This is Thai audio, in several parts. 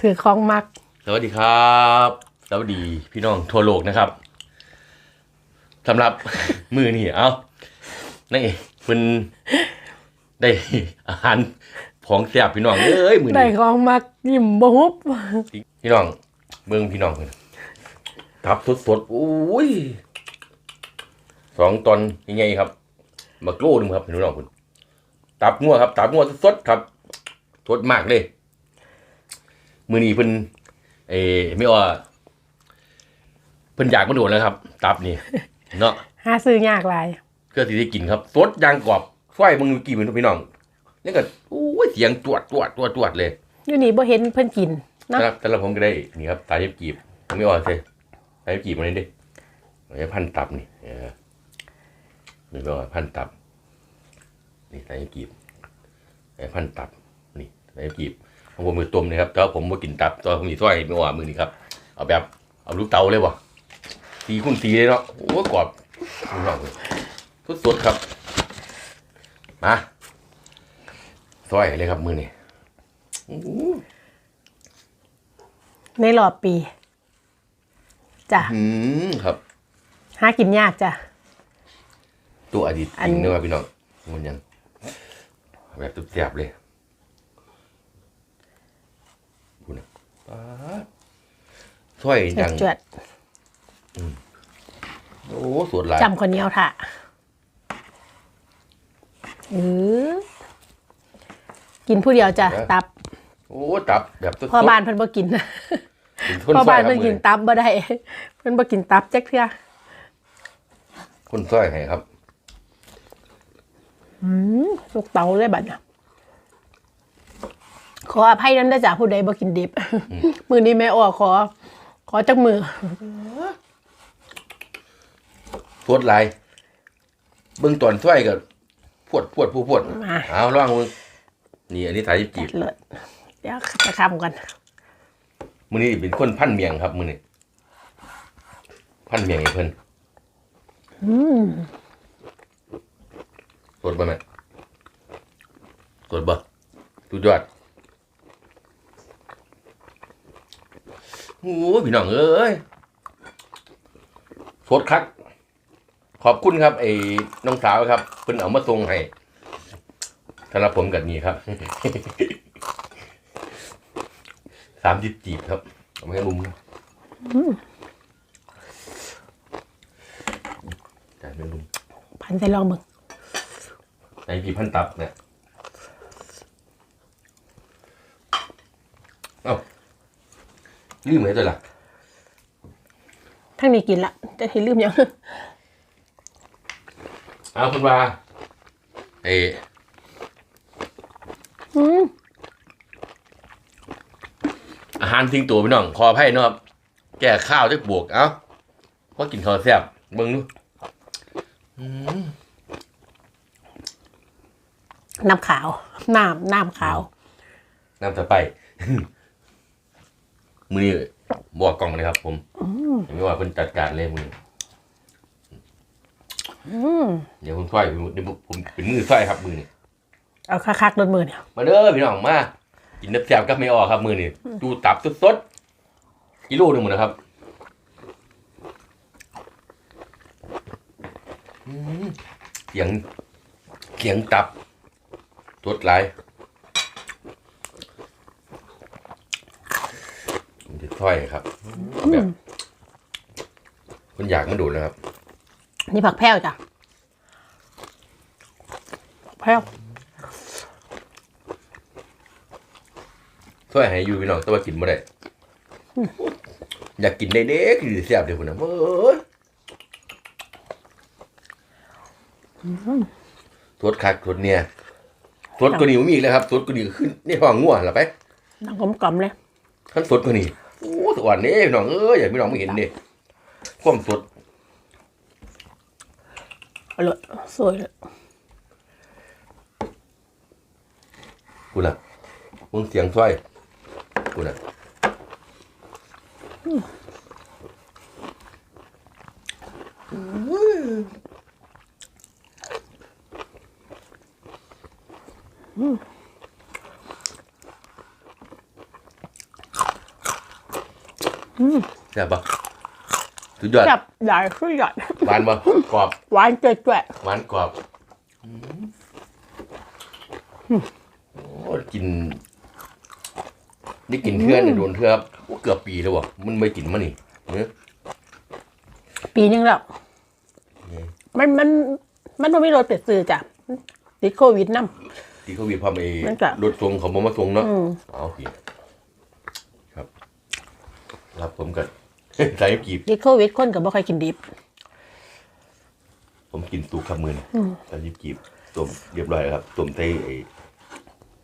ถือของมัก สวัสดีครับ สวัสดีพี่น้องทั่วโลกนะครับสำหรับ มือนี่เอานี่เพิ่นได้อาหารของแซ่บพี่น้องเอ้ยมือได้นี้ของมักยิ้มบ่ฮุบพี่น้องเมืองพี่น้องเพิ่นทับสดๆโอ้ยสองตอนยังไงครับมาโกลนึงครับพี่น้องคุณตับงัวครับ ตับงัวสดๆครับสดมากเลย มือนี้เพิ่นเออไม่ว่าเพิ่นอยากมาโดนแล้วครับ ตับนี่เนาะหาซื้อยากหลายเพื่อที่ได้กินครับสดยางกรอบไฟมึงกี่มือพี่น้องนี่ก็โอ้ยเสียงตรวจตรวจตรวจตรวจเลยอยู่นี่บ่เห็นเพิ่นกินเนาะสำหรับสำหรับผมก็ได้นี่ครับตาเย็บกีบไม่อ่อนเลยตาเย็บกีบมาเลยดิเอาไว้พันตับนี่เออนี่ก็พันตับ นี่ตาเย็บกีบไอ้พันตับนี่ตาเย็บกีบ ของผมมือต้มนะครับแต่ว่าผมมากินตับตอนผมมีถ้วยไม่ว่ามือนี่ครับ เอาแบบ เอาลูกเตาเลยวะตีคุณตีเลยเนาะ โอ้กรอบพี่น้องเลยสดๆครับ มาซอยเลยครับมือนี่ในรอบปีจ้ะอืมครับ หากินยากจ้ะ ตัวอดีตอัจนริงนะว่าพี่น้องมันยังแบบตุ๊บแสบเลยพูด นะป๊าดซอยจังจวดโอ้สวดหลายๆจำคนเหนียวถ่ะเออกินผู้เดียวจ้ะตับ โอ้ตับแบบสดๆพ่อบ้านเพิ่นบ่กินเป็นคนพ่อซอบ้ายนครับเพิ่นกินมือตับบ่ได้เพิ่นบ่กินตับจักเทื่อคนซอยให้ครับ อืมลูกเตาเลยบัดน่ะ ขออภัยนั้นด้วยจ้ะผู้ใดบ่กินดิบ มื้อนี้แม่อ้อขอ ขอจักมือสวดหลายเบื้องตอนซอยกับพวดพวดผู้พวดมาเอาล่างมึงนี่อันนี้ถ่ายจีบเลิศเดี๋ยวจะทำกันมือนี้เป็นคนพันเมียงครับมือนี้พันเมียงให้เพิ่นอืมสดบ่แม่สดบ่สุดยอด โอ้ยพี่น้องเอ้ยสดคัก ขอบคุณครับไอ้น้องสาวครับเพิ่นเอามาส่งให้สำหรับผมกับนี่ครับสามสิบจีบครับเอามาให้ลุงนะจ่ายเป็นลุงพันใส่ลองมึงในกี่พันตับเนี่ย เอ้า ลืมไหมตัวล่ะทั้งนี้กินละจะเห็นลืมยังเอาคุณว่าเอออืมอาหารทิ้งตัวพี่น้องขออภัยเนาะครับแก่ข้าวจะบวกเอ้าเพราะกินข้าวแซ่บเบิ่งดูอืมน้ำขาว น้ำน้ำขาว น้ำสะไป มือนี้บอกกล่องเลยครับ ผมไม่ว่าเพิ่นจัดการเลยมือนี้อืมเดี๋ยวผมช่วยเดี๋ยวผมเป็นมือช่วยครับมือนี้เอาคักๆโดนมือเนี่ยมาเด้อพี่น้องมากินน้ำแซ่บกับไม่ออกครับ มือนี่ดูตับสดๆกิโลหนึ่งหมดนะครับอืมเสียงเสียงตับสดหลายผม จะถ้อยครับแบบคนอยากมาดูแล้วครับ นี่ผักแพรวจ้ะแพรวถ้อยให้อยู่พี่น้องแต่ว่ากินไม่ได้อยากกินได้เด็กคือแซ่บเดี๋ยวคุณนะเอ้ยสดคักสดเนี่ยสดกว่านี้มีอีกแล้วครับสดกว่านี้ก็ขึ้นนี่ห้องง่วงละไปน้ำกลมกล่อมๆเลยขั้นสดกว่านี้ โอ้สวรรค์นี่พี่น้องเอ้ยอยากพี่น้องไม่เห็นดิความสดอร่อยสวยเลยกูน่ะมึงเสียงซ้อยกูน่ะ แซ่บปะสุดยอดจับใหญ่ขึ้นใหญ่หวานปะกรอบหวานเจ๋ยหวานกรอบโอ้กิน นี่กินเทื่อนเนี่ยโดนเทื่อครับโอ้เกือบปีแล้ววะมันไม่กินมานี่เนื้อๆปีนึงแล้วมันมันมันไม่มีรถเป็ดซื้อจ้ะติดโควิดนำที่เขาวีพาไปนั่นก็รถทรงเขาบอกมาทรงเนาะอืมเอาพี่ครับ รับผมกันใส่กีบติดโควิดคนก็บ่ค่อยกินดิบ ผมกินตูขับมือนะใส่กีบต้มเรียบร้อยแล้วครับต้มไต้ไอ้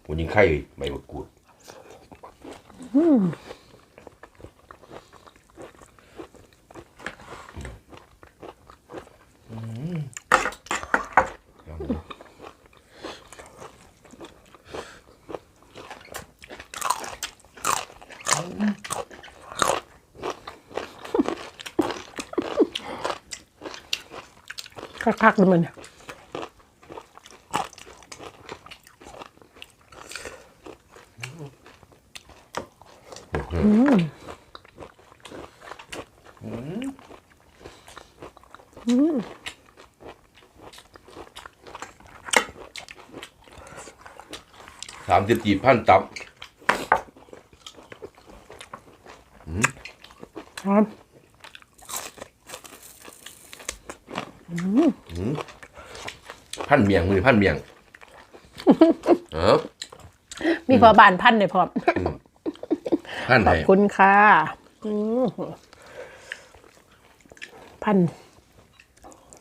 หัวยิงไข่ใบมะกรูด คักๆเลยมันสามสิบจีบพันตับ พัน เมียงมือพันเมียงเออมีพอบานพันเลยพร้อมพันขไหนอบคุณค่ะอืมพัน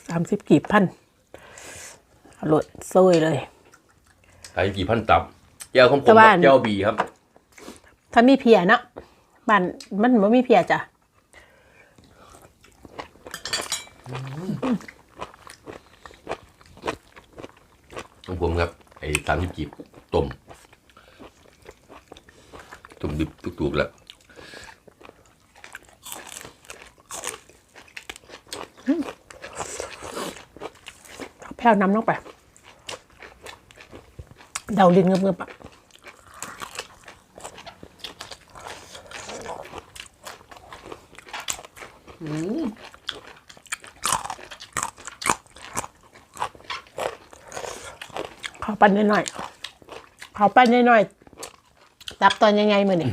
สามสิบกีบพันอร่อยโซ่เลยสามสิบจีบพันตับแก้วของผมแต่ว่ากับแก้วบีครับ ถ้ามีเพียเนาะบ้านมันไม่มีเพียจ้ะ ของผมครับ ไอ้สามสิบจีบต้มต้มดิบตุกๆแล้วแพ้วน้ำลงไป เดาลิ้นเงือบๆอะข ปั้นหน่อยๆขอปั้นหน่อยๆตับตอนยังไงมือนี่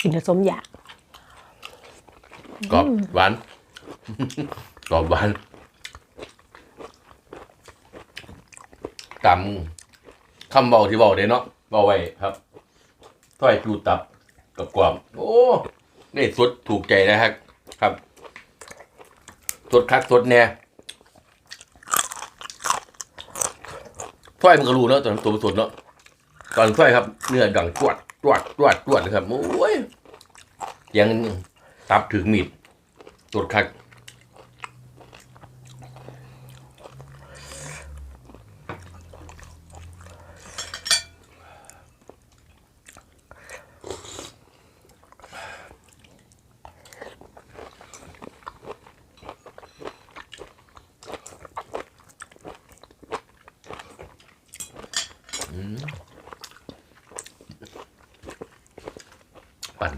กินแต่สมอยากกรอบหวานกรอบหวานตามคำเบาที่เบาได้เนาะเบาไว้ครับถ้อยจูตับกับกวามโอ้ ได้สดถูกใจนะครับ ครับสดคักสดแน่ถ้อยมันก็รู้เนาะตอนตัวสดเนาะตอนถ้อยครับ เนื้อดังจวดจวดจวดจวดเลยครับโอ้ยยังตับถึงมีดสดคัก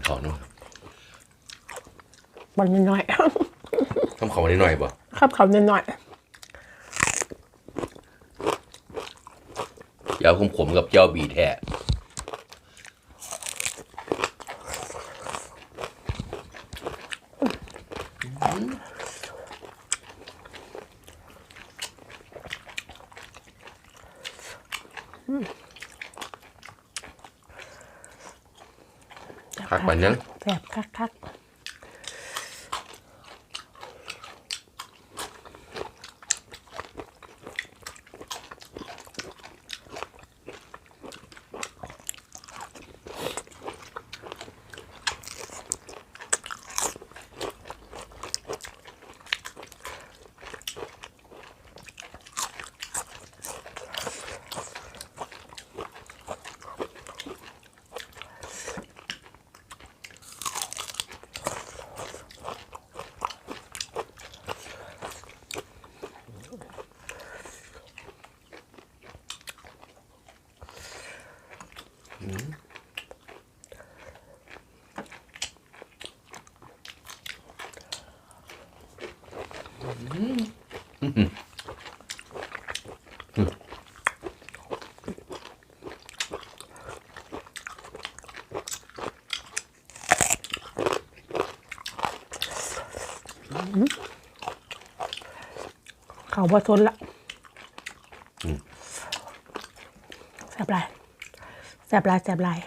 ขาเนาะมันน้อยต้องเขาหน่อยๆบ่ๆครับเขาน้อยยาวขมๆกับเจ้าบีแท้ากปันยังแบบคักๆ เขาบ่ทนละแสบหลายแสบหลายแสบหลาย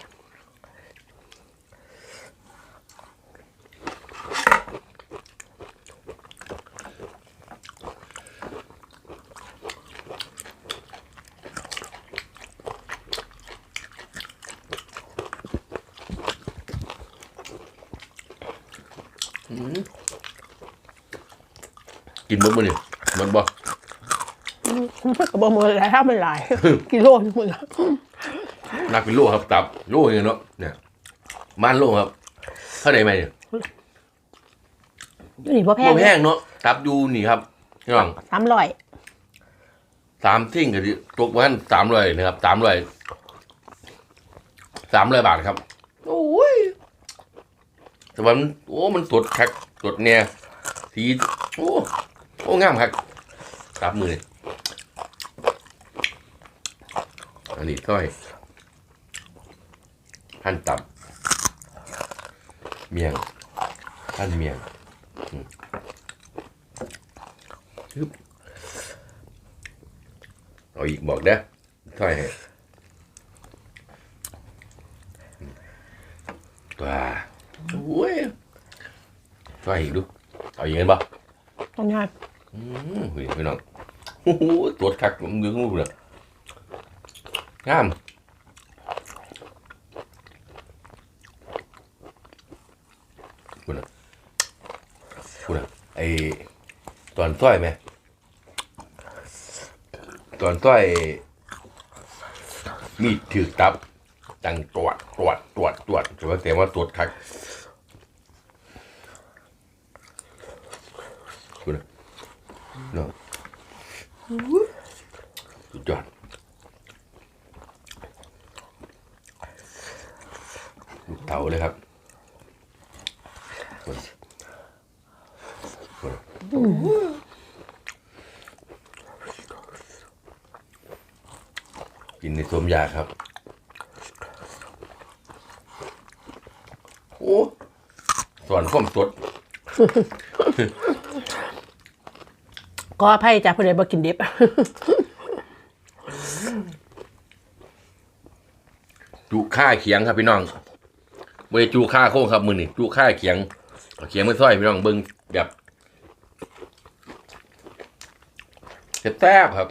กินมื้อมื้อนี่มันบ่ก็บ่หมดแล้วถ้ามันหลายกิโลนึงหมดแล้วนักเป็นโลครับตับโลอย่างเนาะเนี่ยมันโลครับเท่าไหร่ไหมเนี่ยนี่บ่แพงบ่แพงเนาะตับอยู่นี่ครับพี่น้องสามร้อยสามทิ้งก็ที่ตกวันสามร้อยนะครับสามร้อยสามร้อยบาทครับโอ้ยแต่ว่ามันโอ้มันสดคักสดเนี่ยสีโอ้ โอ้งามครับตับมืออันนี้ต้อยหั่นตับ เมียงหั่นเมียงอืมฮึบเอาอีกบอกเด้อต้อยให้อืมว้าโอ้ยต้อยอีกดูเอาอย่างนั้น ปะต้องง่ายอืมเฮ้ยพี่น้องโอ้โหตรวจคักมึงดูงูเลยงามคุณอะคุณอะไอตอนต้อยไหมตอนต้อยมีดถือตับจังตรวจตรวจตรวจตรวจแต่ว่าแต่ว่าตรวจคักคุณอะ เนาะสุดยอดลูกเต๋าเลยครับกินในสมยาครับ โอ้สอนข้อมสด ก็อภัยจ้ะผู้ใดบ่กินดิบจูค่าเขียงครับพี่น้องไม่ได้จูค่าโค้งครับมือนี่จูค่าเขียงเขียงไม่ซ้อยพี่น้องเบิ้งแบบแซ่บครับ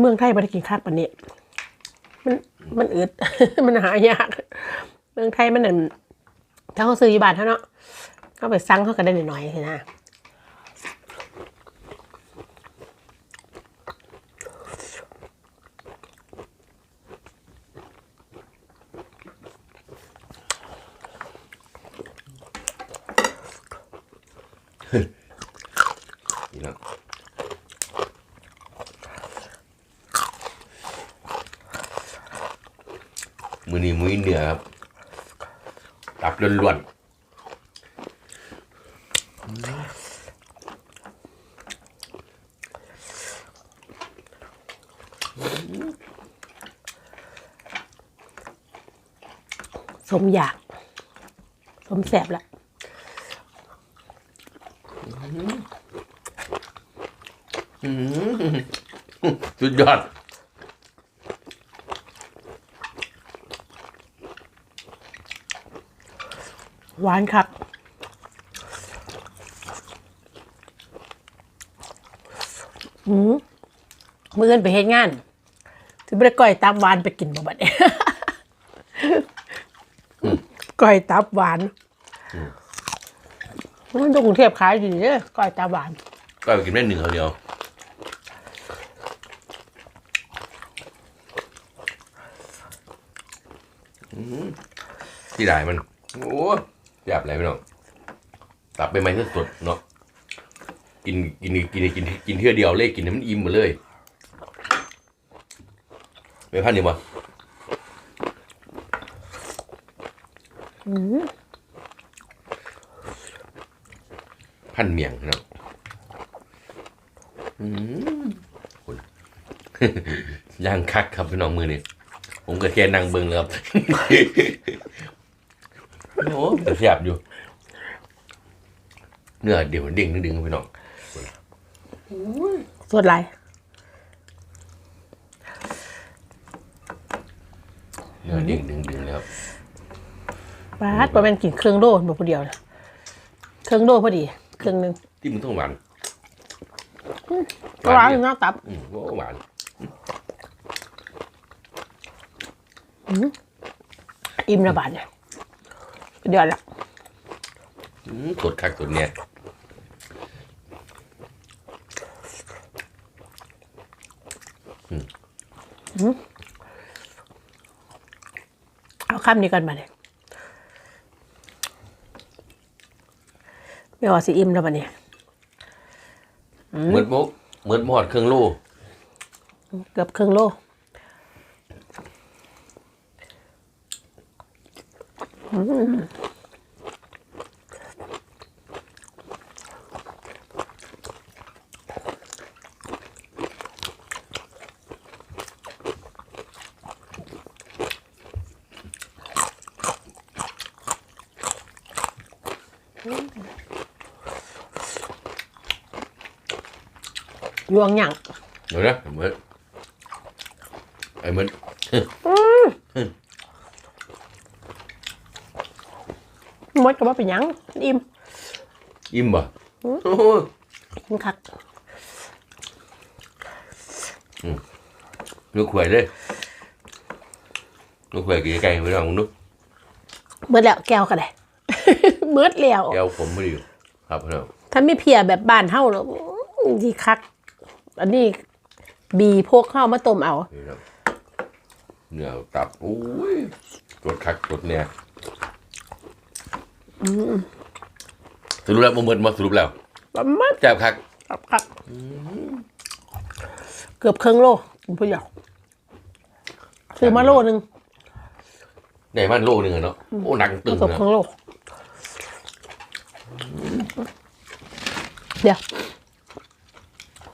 เมืองไทยบ่ได้กินคักปานนี้มันมันอึด มันหายาก เมืองไทยมันนั่นถ้าเขาซื้ออยู่บ้านเท่าเนาะเขาไปสั่งเขาก็ได้หน่อยๆสินะ พี่น้องมือ นี้มือเหนือครับ ตับล้วนสมอยาก สมแสบละๆอื้อหือสุดยอด หวานครับหืมเมื่อนไปเฮ็ดงานถึงไม่ได้ก้อยตับหวานไปกินบ่บัดเนี่ยก้อยตับหวานมันอยู่กรุงเทพขายอยู่เด้ก้อยตับหวานก้อยไปกินได้หนึ่งคนเดียวที่ไหนมัน โอ้ ยาบอะไรไม่น้องตับไปไหมสดๆเนาะกินกินกินกินกินเที่ยวเดียวเลยกินให้มันอิ่มหมดเลยไม่พันดีมั้อืมพันเมียงเนาะอืมคุณย่างคักครับพี่น้องมือนี่ผมก็แค่นั่งเบิ่งเลยครับ โอ้แต่เสียบอยู่ เนื้อเดี๋ยวมันเด้งดึงๆพี่น้องสดไรเนื้อเด้งดึงดึงๆเลยครับปาดประมาณกินเครื่องโดบ่ผู้เดียวนะเครื่องโดพอดี เครื่องหนึงที่มันต้องหวานก็ร้านอยู่หน้าตับอืมโอ้หวานอิ่มระบาดเนี่ย เดือดละอืมสดคักสดเนี่ยเอาคำนี้ก่อนมาเนี่ยไม่ว่าสิอิ่มแล้วบัดนี้เหมือนโมกเหมือนหมอดเครื่องโล่เกือบครึ่งโล ยวงหยังเดี๋ยวนะเห มือนไอ้เหมือนมดก็ว่าเป็นหยังอิ่มอิ่มบ่โอ้โหมันคักลูกขวยเลยลูกขวยกี่ไก่ไปลองดูเบิดแล้วแก้วก็ได้ เบิดแล้วแก้วผมไม่ได้อยู่ ครับพี่น้องถ้าไม่เพียแบบบ้านเฮาเนาะอื้อดีคัก อันนี้บีพกเข้ามาต้มเอานี่ครับเนื้อตับโอ้ยรสคักรสเนี่ย สรุปแล้วบ่เหมือนมาสรุปแล้วประมาณแซ่บคักครับครับเกือบครึ่งโลคุณผู้ใหญ่ซื้อมาโลนึงได้มันโลนึงอะเนาะโอ้หนักตึงเกือบนะครึ่งโลเดี๋ยว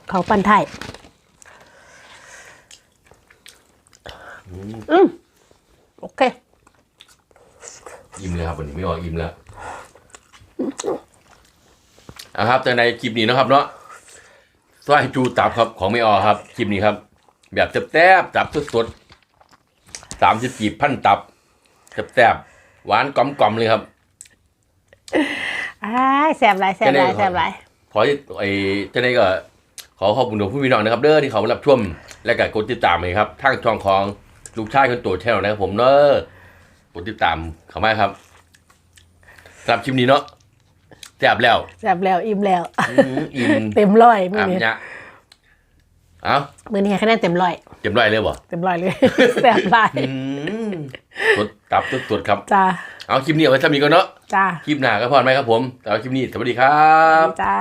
เขาปั้นไทยอืมโอเค อิ่มเลยครับวันนี้ไม่ออกอิ่มแล้ว อะครับแต่ในคลิปนี้นะครับเนาะสร้อยจูตับครับของไม่ออครับคลิปนี้ครับ แบบแซ่บๆตับสดๆสามสิบกีบพันตับแซ่บๆหวานกลมๆเลยครับอ้ายแสบไรแสบไรแสบไรขอไอ้เจ้านี้ก็ ขอขอบคุณทุกผู้พี่น้องนะครับ เด้อที่เขามารับชมและก็กดติดตามเลยครับทางช่องของลูกชายคนโตแชนลนะครับผมเด้อกดติดตามเขามาครับสำหรับคลิปนี้เนาะ แซ่บแล้วแสบแล้วอิ่มแล้วอืมอิ่มเต็มร้อยมืออาบนี้ยะเอ้ามือนี้ให้คะแนนเต็มร้อยเจ็บไรเลยบ่เต็มร้อยเลยแสบไรอืมสดตับสดสดครับจ้าเอาคลิปนี้เอาไว้ทำนี้ก่อนเนาะจ้าคลิปหน้าก็พอดไหมครับผมแต่ว่าคลิปนี้สวัสดีครับจ้า